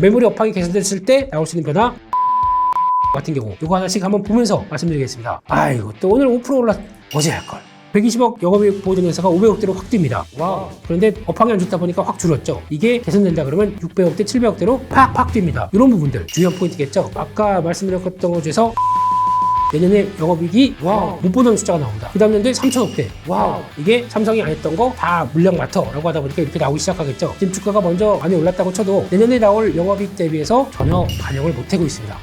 메모리 업황이 개선됐을 때 나올 수 있는 변화 같은 경우 이거 하나씩 한번 보면서 말씀드리겠습니다. 아이고 또 오늘 5% 올라 어제 할 걸. 120억 영업이익 보여주는 회사가 500억대로 확 뜁니다. 와우. 그런데 업황이 안 좋다 보니까 확 줄었죠. 이게 개선된다 그러면 600억대, 700억대로 팍팍 뜁니다. 이런 부분들 중요한 포인트겠죠. 아까 말씀드렸던 것 중에서 내년에 영업이익이 와우 못 보던 숫자가 나온다. 그 다음 년도에 3천억대. 와우 이게 삼성이 안 했던 거 다 물량 맡어라고 하다 보니까 이렇게 나오기 시작하겠죠. 지금 주가가 먼저 많이 올랐다고 쳐도 내년에 나올 영업이익 대비해서 전혀 반영을 못하고 있습니다.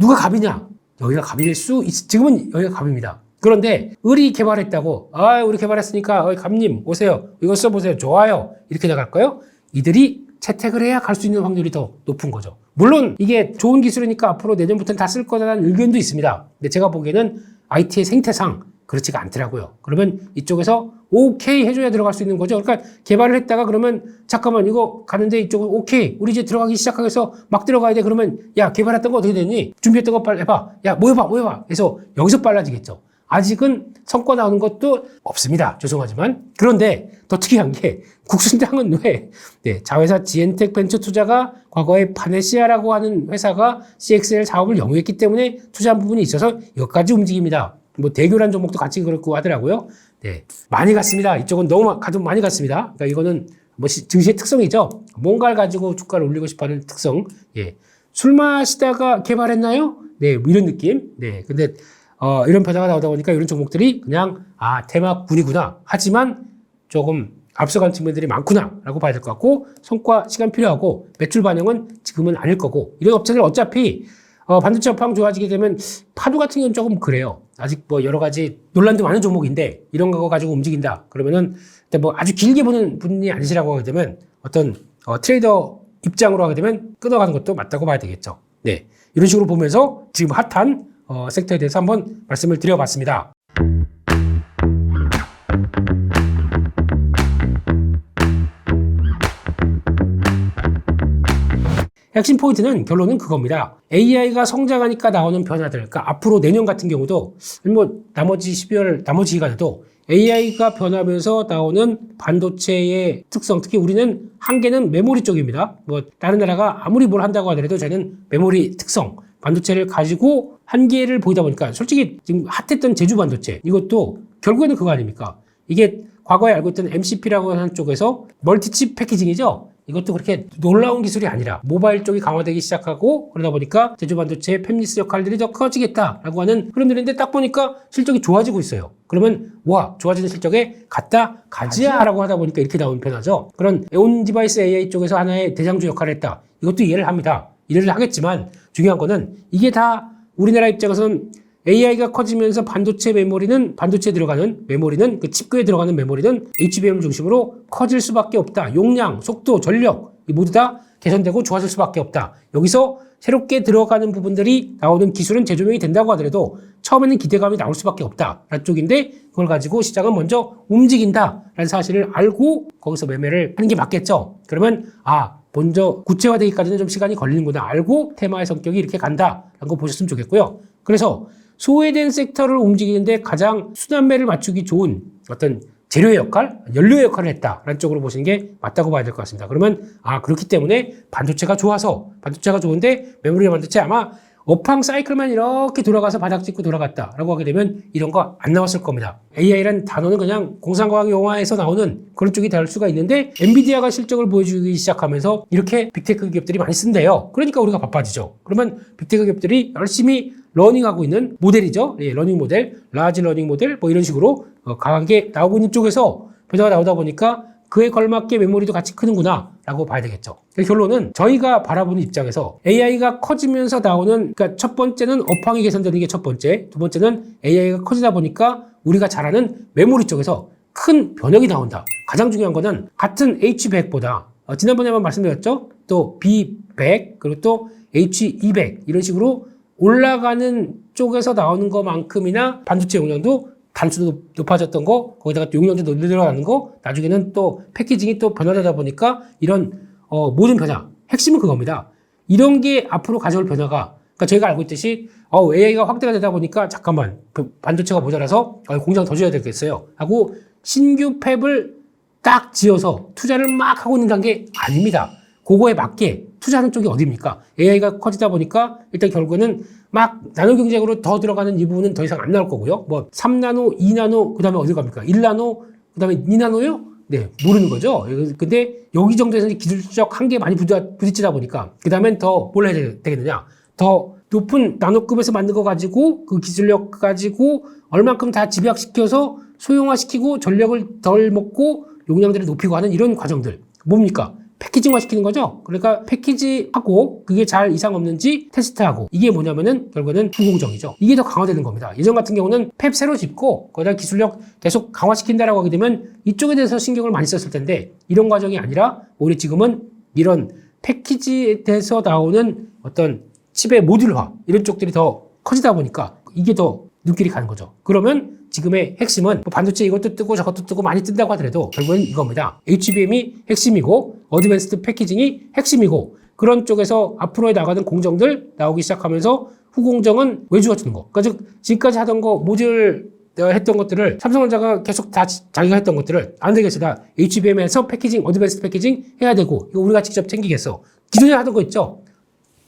누가 갑이냐? 여기가 갑일 수 있, 지금은 여기가 갑입니다. 그런데 을이 개발했다고 아 우리 개발했으니까 어이 갑님 오세요 이거 써보세요 좋아요 이렇게 나갈까요? 이들이 채택을 해야 갈 수 있는 확률이 더 높은 거죠. 물론 이게 좋은 기술이니까 앞으로 내년부터는 다 쓸 거라는 의견도 있습니다. 근데 제가 보기에는 IT의 생태상 그렇지가 않더라고요. 그러면 이쪽에서 오케이 해줘야 들어갈 수 있는 거죠. 그러니까 개발을 했다가 그러면 잠깐만 이거 가는데 이쪽은 오케이 우리 이제 들어가기 시작하겠어 막 들어가야 돼 그러면 야 개발했던 거 어떻게 됐니? 준비했던 거 빨리 해봐. 야 뭐 해봐 뭐 해봐. 그래서 여기서 빨라지겠죠. 아직은 성과 나오는 것도 없습니다. 죄송하지만 그런데 더 특이한 게 국순당은 왜 네, 자회사 지엔텍 벤처 투자가 과거에 파네시아라고 하는 회사가 CXL 사업을 영위했기 때문에 투자한 부분이 있어서 여기까지 움직입니다. 뭐 대교란 종목도 같이 그렇고 하더라고요. 네, 많이 갔습니다. 이쪽은 너무 마- 가도 많이 갔습니다. 그러니까 이거는 뭐 시- 증시의 특성이죠. 뭔가를 가지고 주가를 올리고 싶어하는 특성. 예, 술 마시다가 개발했나요? 네, 뭐 이런 느낌. 네, 근데 어, 이런 변화가 나오다 보니까 이런 종목들이 그냥 아 테마군이구나. 하지만 조금 앞서간 측면들이 많구나라고 봐야 될 것 같고 성과 시간 필요하고 매출 반영은 지금은 아닐 거고 이런 업체들 어차피 어, 반도체 업황 좋아지게 되면 파도 같은 경우는 조금 그래요. 아직 뭐 여러 가지 논란도 많은 종목인데 이런 거 가지고 움직인다. 그러면은 뭐 아주 길게 보는 분이 아니시라고 하게 되면 어떤 어, 트레이더 입장으로 하게 되면 끊어가는 것도 맞다고 봐야 되겠죠. 네. 이런 식으로 보면서 지금 핫한 어, 섹터에 대해서 한번 말씀을 드려봤습니다. 핵심 포인트는 결론은 그겁니다. AI가 성장하니까 나오는 변화들, 그러니까 앞으로 내년 같은 경우도 뭐 나머지 12월 나머지 기간에도 AI가 변하면서 나오는 반도체의 특성, 특히 우리는 한계는 메모리 쪽입니다. 뭐 다른 나라가 아무리 뭘 한다고 하더라도 저는 메모리 특성, 반도체를 가지고 한계를 보이다 보니까 솔직히 지금 핫했던 제주 반도체 이것도 결국에는 그거 아닙니까? 이게 과거에 알고 있던 MCP라고 하는 쪽에서 멀티칩 패키징이죠. 이것도 그렇게 놀라운 기술이 아니라 모바일 쪽이 강화되기 시작하고 그러다 보니까 제조 반도체의 팹리스 역할들이 더 커지겠다라고 하는 흐름들인데 딱 보니까 실적이 좋아지고 있어요. 그러면 와 좋아지는 실적에 갔다 가지야라고 하다 보니까 이렇게 나온 변화죠. 그런 온 디바이스 AI 쪽에서 하나의 대장주 역할을 했다. 이것도 이해를 합니다. 이해를 하겠지만 중요한 거는 이게 다 우리나라 입장에서는 AI가 커지면서 반도체 메모리는 반도체에 들어가는 메모리는 그 칩구에 들어가는 메모리는 HBM 중심으로 커질 수밖에 없다. 용량, 속도, 전력 이 모두 다 개선되고 좋아질 수밖에 없다. 여기서 새롭게 들어가는 부분들이 나오는 기술은 재조명이 된다고 하더라도 처음에는 기대감이 나올 수밖에 없다라는 쪽인데 그걸 가지고 시장은 먼저 움직인다라는 사실을 알고 거기서 매매를 하는 게 맞겠죠. 그러면 아 먼저 구체화되기까지는 좀 시간이 걸리는구나 알고 테마의 성격이 이렇게 간다라는 거 보셨으면 좋겠고요. 그래서 소외된 섹터를 움직이는데 가장 순환매를 맞추기 좋은 어떤 재료의 역할, 연료의 역할을 했다라는 쪽으로 보시는 게 맞다고 봐야 될 것 같습니다. 그러면 아 그렇기 때문에 반도체가 좋아서 반도체가 좋은데 메모리 반도체 아마 업황 사이클만 이렇게 돌아가서 바닥 찍고 돌아갔다라고 하게 되면 이런 거 안 나왔을 겁니다. AI란 단어는 그냥 공상과학 영화에서 나오는 그런 쪽이 될 수가 있는데 엔비디아가 실적을 보여주기 시작하면서 이렇게 빅테크 기업들이 많이 쓴대요. 그러니까 우리가 바빠지죠. 그러면 빅테크 기업들이 열심히 러닝하고 있는 모델이죠. 예, 러닝 모델, 라지 러닝 모델 뭐 이런 식으로 어, 강하게 나오고 있는 쪽에서 변화가 나오다 보니까 그에 걸맞게 메모리도 같이 크는구나 라고 봐야 되겠죠. 그 결론은 저희가 바라보는 입장에서 AI가 커지면서 나오는 그러니까 첫 번째는 업황이 개선되는 게 첫 번째, 두 번째는 AI가 커지다 보니까 우리가 잘 아는 메모리 쪽에서 큰 변형이 나온다. 가장 중요한 거는 같은 H100보다 어, 지난번에 한번 말씀드렸죠. 또 B100 그리고 또 H200 이런 식으로 올라가는 쪽에서 나오는 것만큼이나 반도체 용량도 단수도 높아졌던 거, 거기다가 또 용량도 늘어나는 거, 나중에는 또 패키징이 또 변화되다 보니까 이런 어, 모든 변화, 핵심은 그겁니다. 이런 게 앞으로 가져올 변화가, 그러니까 저희가 알고 있듯이, 어, AI가 확대가 되다 보니까, 잠깐만, 그 반도체가 모자라서, 어, 공장 더 지어야 되겠어요. 하고, 신규 팹을 딱 지어서 투자를 막 하고 있는 단계 아닙니다. 그거에 맞게 투자하는 쪽이 어디입니까? AI가 커지다 보니까 일단 결국에는 막 나노 경쟁으로 더 들어가는 이 부분은 더 이상 안 나올 거고요. 뭐 3나노, 2나노, 그 다음에 어디 갑니까? 1나노, 그 다음에 2나노요? 네, 모르는 거죠. 근데 여기 정도에서 기술적 한계에 많이 부딪- 부딪히다 보니까 그 다음엔 더 뭘 해야 되겠느냐? 더 높은 나노급에서 만든 거 가지고 그 기술력 가지고 얼만큼 다 집약시켜서 소형화시키고 전력을 덜 먹고 용량들을 높이고 하는 이런 과정들 뭡니까? 패키징화 시키는 거죠. 그러니까 패키지하고 그게 잘 이상 없는지 테스트하고 이게 뭐냐면은 결국에는 후공정이죠. 이게 더 강화되는 겁니다. 예전 같은 경우는 펩 새로 짓고 거기다 기술력 계속 강화시킨다라고 하게 되면 이쪽에 대해서 신경을 많이 썼을 텐데 이런 과정이 아니라 오히려 지금은 이런 패키지에 대해서 나오는 어떤 칩의 모듈화 이런 쪽들이 더 커지다 보니까 이게 더 눈길이 가는 거죠. 그러면 지금의 핵심은 뭐 반도체 이것도 뜨고 저것도 뜨고 많이 뜬다고 하더라도 결국엔 이겁니다. HBM이 핵심이고 어드밴스드 패키징이 핵심이고 그런 쪽에서 앞으로에 나가는 공정들 나오기 시작하면서 후공정은 외주가 주는 거. 그러니까 즉 지금까지 하던 거 모듈 어, 했던 것들을 삼성전자가 계속 다 지- 자기가 했던 것들을 안 되겠어. 나 HBM에서 패키징, 어드밴스드 패키징 해야 되고 이거 우리가 직접 챙기겠어. 기존에 하던 거 있죠?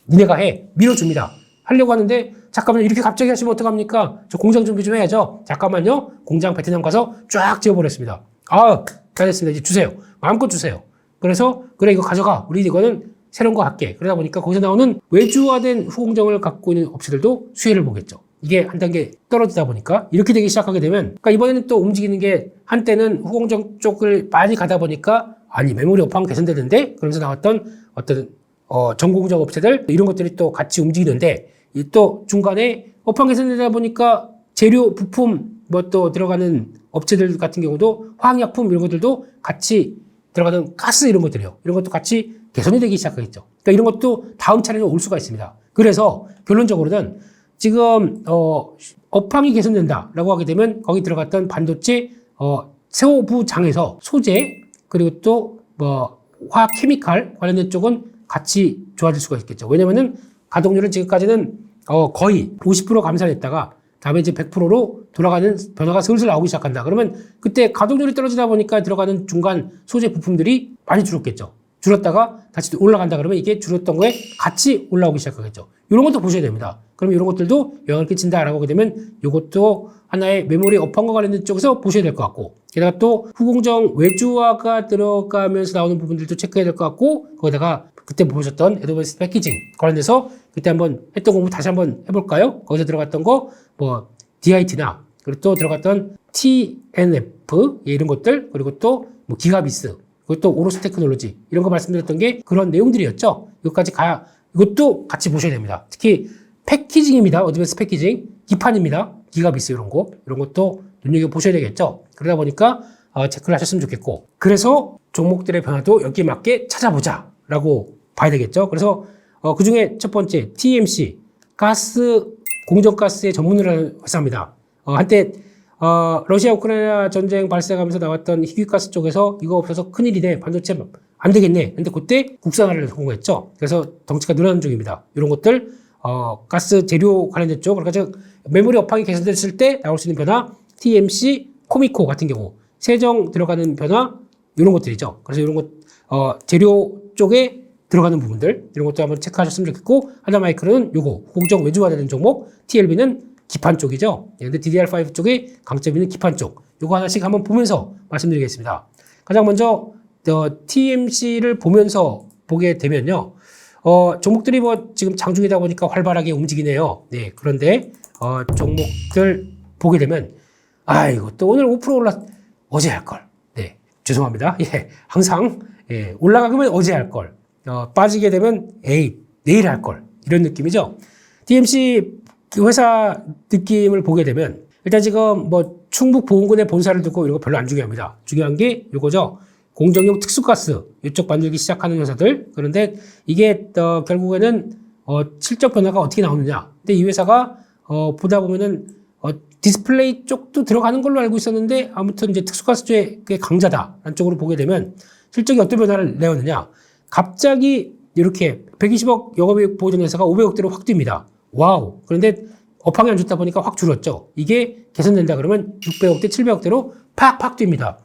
니네가 해. 밀어줍니다. 하려고 하는데 잠깐만요. 이렇게 갑자기 하시면 어떡합니까? 저 공장 준비 좀 해야죠. 잠깐만요. 공장 베트남 가서 쫙 지어버렸습니다. 아, 다 됐습니다. 이제 주세요. 마음껏 주세요. 그래서 그래 이거 가져가. 우리 이거는 새로운 거 할게. 그러다 보니까 거기서 나오는 외주화된 후공정을 갖고 있는 업체들도 수혜를 보겠죠. 이게 한 단계 떨어지다 보니까 이렇게 되기 시작하게 되면 그러니까 이번에는 또 움직이는 게 한때는 후공정 쪽을 많이 가다 보니까 아니 메모리 업황 개선되는데 그러면서 나왔던 어떤 어, 전공정 업체들 이런 것들이 또 같이 움직이는데 이 또 중간에 업황 개선되다 보니까 재료 부품 뭐 또 들어가는 업체들 같은 경우도 화학약품 이런 것들도 같이 들어가는 가스 이런 것들이요. 이런 것도 같이 개선이 되기 시작하겠죠. 그러니까 이런 것도 다음 차례는 올 수가 있습니다. 그래서 결론적으로는 지금 어 업황이 개선된다라고 하게 되면 거기 들어갔던 반도체 어 세오부장에서 소재 그리고 또뭐 화학 케미칼 관련된 쪽은 같이 좋아질 수가 있겠죠. 왜냐면은 가동률은 지금까지는 어 거의 50% 감산했다가 다음에 이제 100%로 돌아가는 변화가 슬슬 나오기 시작한다. 그러면 그때 가동률이 떨어지다 보니까 들어가는 중간 소재 부품들이 많이 줄었겠죠. 줄었다가 다시 올라간다 그러면 이게 줄었던 거에 같이 올라오기 시작하겠죠. 이런 것도 보셔야 됩니다. 그럼 이런 것들도 영향을 끼친다라고 하게 되면 이것도 하나의 메모리 업황과 관련된 쪽에서 보셔야 될 것 같고 게다가 또 후공정 외주화가 들어가면서 나오는 부분들도 체크해야 될 것 같고 거기다가 그때 보셨던 애드밴스 패키징 관련돼서 그때 한번 했던 공부 다시 한번 해볼까요? 거기서 들어갔던 거 뭐 DIT나 그리고 또 들어갔던 TNF 예, 이런 것들 그리고 또 뭐 기가비스 그리고 또 오로스 테크놀로지 이런 거 말씀드렸던 게 그런 내용들이었죠. 이것까지 가 이것도 같이 보셔야 됩니다. 특히 패키징입니다. 어드밴스 패키징 기판입니다. 기가비스 이런 거 이런 것도 눈여겨 보셔야 되겠죠. 그러다 보니까 어, 체크를 하셨으면 좋겠고 그래서 종목들의 변화도 여기에 맞게 찾아보자 라고 봐야 되겠죠. 그래서 어, 그 중에 첫 번째 TMC 가스 공정가스의 전문을 회사입니다. 어, 한때 어, 러시아 우크라이나 전쟁 발생하면서 나왔던 희귀가스 쪽에서 이거 없어서 큰일이네 반도체 안 되겠네. 근데 그때 국산화를 성공했죠. 그래서 덩치가 늘어나는 중입니다. 이런 것들 어, 가스 재료 관련된 쪽 그러니까 즉 메모리 업황이 개선됐을 때 나올 수 있는 변화 TMC 코미코 같은 경우 세정 들어가는 변화 이런 것들이죠. 그래서 이런 것 어, 재료 쪽에 들어가는 부분들 이런 것도 한번 체크하셨으면 좋겠고 하나마이크로는 요거 공정 외주화 되는 종목 TLB는 기판 쪽이죠. 예, 근데 DDR5 쪽에 강점이 있는 기판 쪽 요거 하나씩 한번 보면서 말씀드리겠습니다. 가장 먼저 어, TMC를 보면서 보게 되면요. 어, 종목들이 뭐 지금 장중이다 보니까 활발하게 움직이네요. 네, 그런데 어, 종목들 보게 되면 아이고 또 오늘 5% 올라 어제 할 걸. 네, 죄송합니다. 예, 항상 예, 올라가면 어제 할 걸. 어, 빠지게 되면 에이 내일 할 걸. 이런 느낌이죠. DMC 그 회사 느낌을 보게 되면 일단 지금 뭐 충북 보훈군의 본사를 두고 이런 거 별로 안 중요합니다. 중요한 게 이거죠. 공정용 특수가스 이쪽 만들기 시작하는 회사들 그런데 이게 어, 결국에는 어, 실적 변화가 어떻게 나오느냐. 근데 이 회사가 어, 보다 보면은 어, 디스플레이 쪽도 들어가는 걸로 알고 있었는데 아무튼 이제 특수가스 쪽의 강자다라는 쪽으로 보게 되면 실적이 어떤 변화를 내었느냐. 갑자기 이렇게 120억 영업이익 보여준 회사가 500억대로 확 뜁니다. 와우. 그런데 업황이 안 좋다 보니까 확 줄었죠. 이게 개선된다 그러면 600억대, 700억대로 팍팍 뜁니다.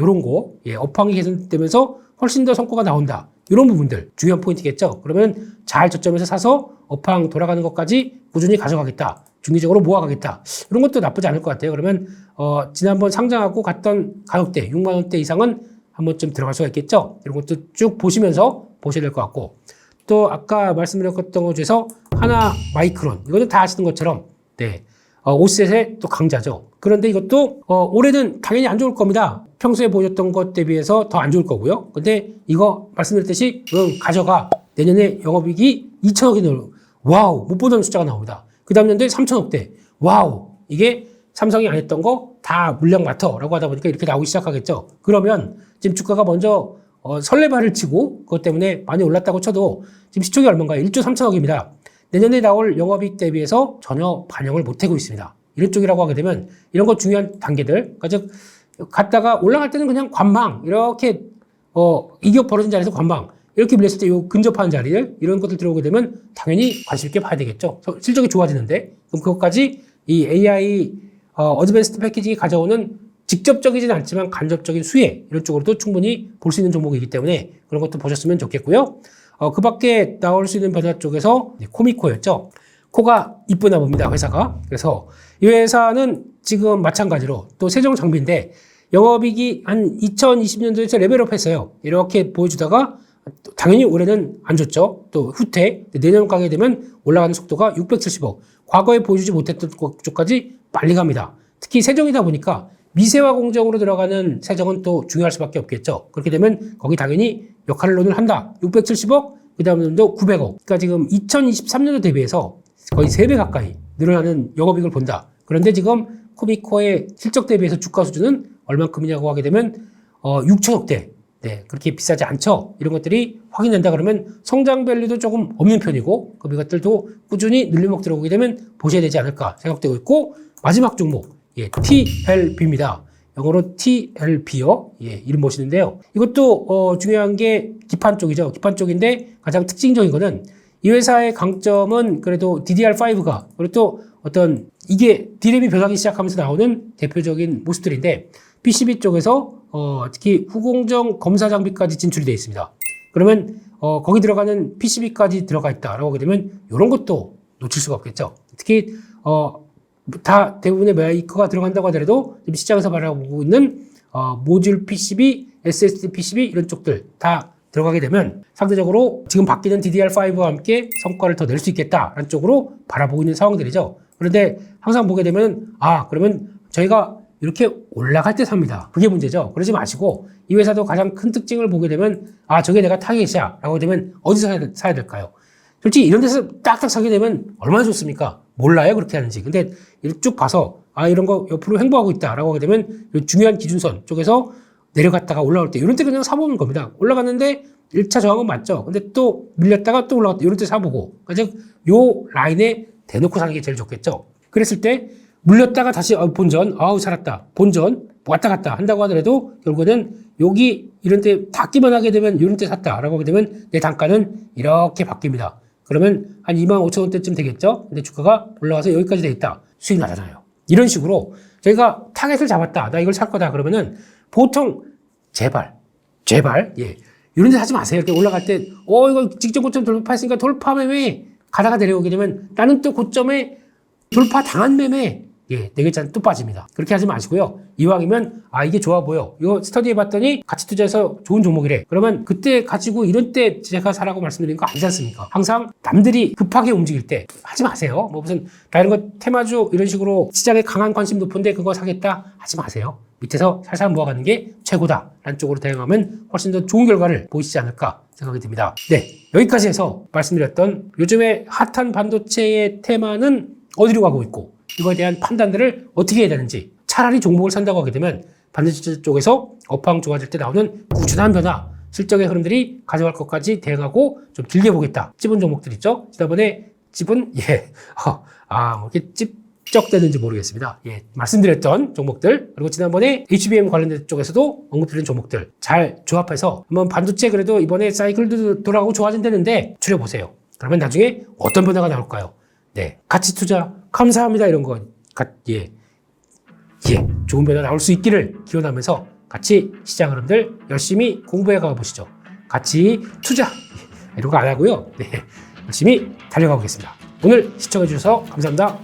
요런 거, 예, 업황이 개선되면서 훨씬 더 성과가 나온다. 이런 부분들 중요한 포인트겠죠. 그러면 잘 저점에서 사서 업황 돌아가는 것까지 꾸준히 가져가겠다. 중기적으로 모아가겠다. 이런 것도 나쁘지 않을 것 같아요. 그러면 어, 지난번 상장하고 갔던 가격대 6만 원대 이상은 한 번쯤 들어갈 수가 있겠죠. 이런 것도 쭉 보시면서 보셔야 될 것 같고 또 아까 말씀드렸던 것 중에서 하나 마이크론 이거는 다 아시는 것처럼 네 어, 5셋의 또 강자죠. 그런데 이것도 어, 올해는 당연히 안 좋을 겁니다. 평소에 보여줬던 것 대비해서 더 안 좋을 거고요. 근데 이거 말씀드렸듯이 응, 가져가 내년에 영업이익이 2천억이 넘어 와우 못 보던 숫자가 나옵니다. 그 다음 년도에 3천억대 와우 이게 삼성이 안 했던 거 다 물량 맡어라고 하다 보니까 이렇게 나오기 시작하겠죠. 그러면 지금 주가가 먼저 어, 설레발을 치고 그것 때문에 많이 올랐다고 쳐도 지금 시총이 얼마인가요? 1조 3천억입니다. 내년에 나올 영업이익 대비해서 전혀 반영을 못하고 있습니다. 이런 쪽이라고 하게 되면 이런 거 중요한 단계들, 그러니까 즉 갔다가 올라갈 때는 그냥 관망 이렇게 어 이격 벌어진 자리에서 관망 이렇게 밀렸을 때 요 근접하는 자리들 이런 것들 들어오게 되면 당연히 관심 있게 봐야 되겠죠. 서- 실적이 좋아지는데 그럼 그것까지 이 AI 어, 어드밴스드 패키징이 가져오는 직접적이진 않지만 간접적인 수혜 이런 쪽으로도 충분히 볼 수 있는 종목이기 때문에 그런 것도 보셨으면 좋겠고요. 어, 그 밖에 나올 수 있는 변화 쪽에서 네, 코미코였죠. 코가 이쁘나 봅니다, 회사가. 그래서 이 회사는 지금 마찬가지로 또 세종 장비인데 영업이익이 한 2020년도에서 레벨업 했어요. 이렇게 보여주다가 또 당연히 올해는 안 좋죠. 또 후퇴. 내년 가게 되면 올라가는 속도가 670억. 과거에 보여주지 못했던 쪽까지 빨리 갑니다. 특히 세정이다 보니까 미세화 공정으로 들어가는 세정은 또 중요할 수밖에 없겠죠. 그렇게 되면 거기 당연히 역할을 논을 한다. 670억, 그 다음 년도 900억. 그러니까 지금 2023년도 대비해서 거의 3배 가까이 늘어나는 영업이익을 본다. 그런데 지금 코미코의 실적 대비해서 주가 수준은 얼만큼이냐고 하게 되면 어, 6천억대. 네, 그렇게 비싸지 않죠. 이런 것들이 확인된다 그러면 성장 밸류도 조금 없는 편이고 그럼 이것들도 꾸준히 늘림목 들어오게 되면 보셔야 되지 않을까 생각되고 있고 마지막 종목 예, TLB입니다. 영어로 TLB요. 예, 이름 보시는데요. 이것도 어, 중요한 게 기판 쪽이죠. 기판 쪽인데 가장 특징적인 거는 이 회사의 강점은 그래도 DDR5가 그리고 또 어떤 이게 디램이 변하기 시작하면서 나오는 대표적인 모습들인데 PCB 쪽에서 어, 특히 후공정 검사 장비까지 진출이 되어 있습니다. 그러면 어, 거기 들어가는 PCB까지 들어가 있다라고 하게 되면 이런 것도 놓칠 수가 없겠죠. 특히 어, 다 대부분의 메이커가 들어간다고 하더라도 시장에서 바라보고 있는 어, 모듈 PCB, SSD PCB 이런 쪽들 다 들어가게 되면 상대적으로 지금 바뀌는 DDR5와 함께 성과를 더 낼 수 있겠다라는 쪽으로 바라보고 있는 상황들이죠. 그런데 항상 보게 되면 아 그러면 저희가 이렇게 올라갈 때 삽니다. 그게 문제죠. 그러지 마시고 이 회사도 가장 큰 특징을 보게 되면 아 저게 내가 타겟이야 라고 되면 어디서 사야 될까요? 솔직히 이런 데서 딱딱 사게 되면 얼마나 좋습니까? 몰라요 그렇게 하는지. 근데 쭉 봐서 아 이런 거 옆으로 횡보하고 있다라고 하게 되면 이 중요한 기준선 쪽에서 내려갔다가 올라올 때 이런 때 그냥 사보는 겁니다. 올라갔는데 1차 저항은 맞죠. 근데 또 밀렸다가 또 올라갔다 이런 때 사보고. 그러니까 즉요 라인에 대놓고 사는 게 제일 좋겠죠. 그랬을 때 물렸다가 다시 어, 본전 아우 살았다. 본전 왔다 갔다 한다고 하더라도 결국에는 여기 이런 때 닿기만 하게 되면 이런 때 샀다라고 하게 되면 내 단가는 이렇게 바뀝니다. 그러면 한 2만 5천 원대쯤 되겠죠? 근데 주가가 올라와서 여기까지 돼 있다. 수익 나잖아요. 이런 식으로 저희가 타겟을 잡았다. 나 이걸 살 거다. 그러면은 보통 제발, 제발, 예. 이런 데 사지 마세요. 이렇게 올라갈 때, 어, 이거 직전 고점 돌파했으니까 돌파 매매 가다가 내려오게 되면 나는 또 고점에 돌파 당한 매매 예, 네 글자는 또 빠집니다. 그렇게 하지 마시고요. 이왕이면 아 이게 좋아 보여. 이거 스터디 해 봤더니 가치 투자해서 좋은 종목이래. 그러면 그때 가지고 이런 때 제가 사라고 말씀드린 거 아니지 않습니까? 항상 남들이 급하게 움직일 때 하지 마세요. 뭐 무슨 나 이런 거 테마주 이런 식으로 시장에 강한 관심 높은데 그거 사겠다 하지 마세요. 밑에서 살살 모아가는 게 최고다. 라는 쪽으로 대응하면 훨씬 더 좋은 결과를 보이시지 않을까 생각이 듭니다. 네. 여기까지 해서 말씀드렸던 요즘에 핫한 반도체의 테마는 어디로 가고 있고 이거에 대한 판단들을 어떻게 해야 되는지 차라리 종목을 산다고 하게 되면 반도체 쪽에서 업황 좋아질 때 나오는 꾸준한 변화 실적의 흐름들이 가져갈 것까지 대응하고 좀 길게 보겠다. 찝은 종목들 있죠? 지난번에 찝은 예. 어, 아, 뭐 이렇게 찝 축적되는지 모르겠습니다. 예, 말씀드렸던 종목들 그리고 지난번에 HBM 관련된 쪽에서도 언급드린 종목들 잘 조합해서 한번 반도체 그래도 이번에 사이클도 돌아가고 좋아진다는데 추려보세요. 그러면 나중에 어떤 변화가 나올까요? 네, 가치 투자 감사합니다 이런 거 가, 예, 예, 좋은 변화 나올 수 있기를 기원하면서 같이 시장 흐름들 열심히 공부해 가 보시죠. 같이 투자 이런 거 안 하고요. 네, 열심히 달려가 보겠습니다. 오늘 시청해 주셔서 감사합니다.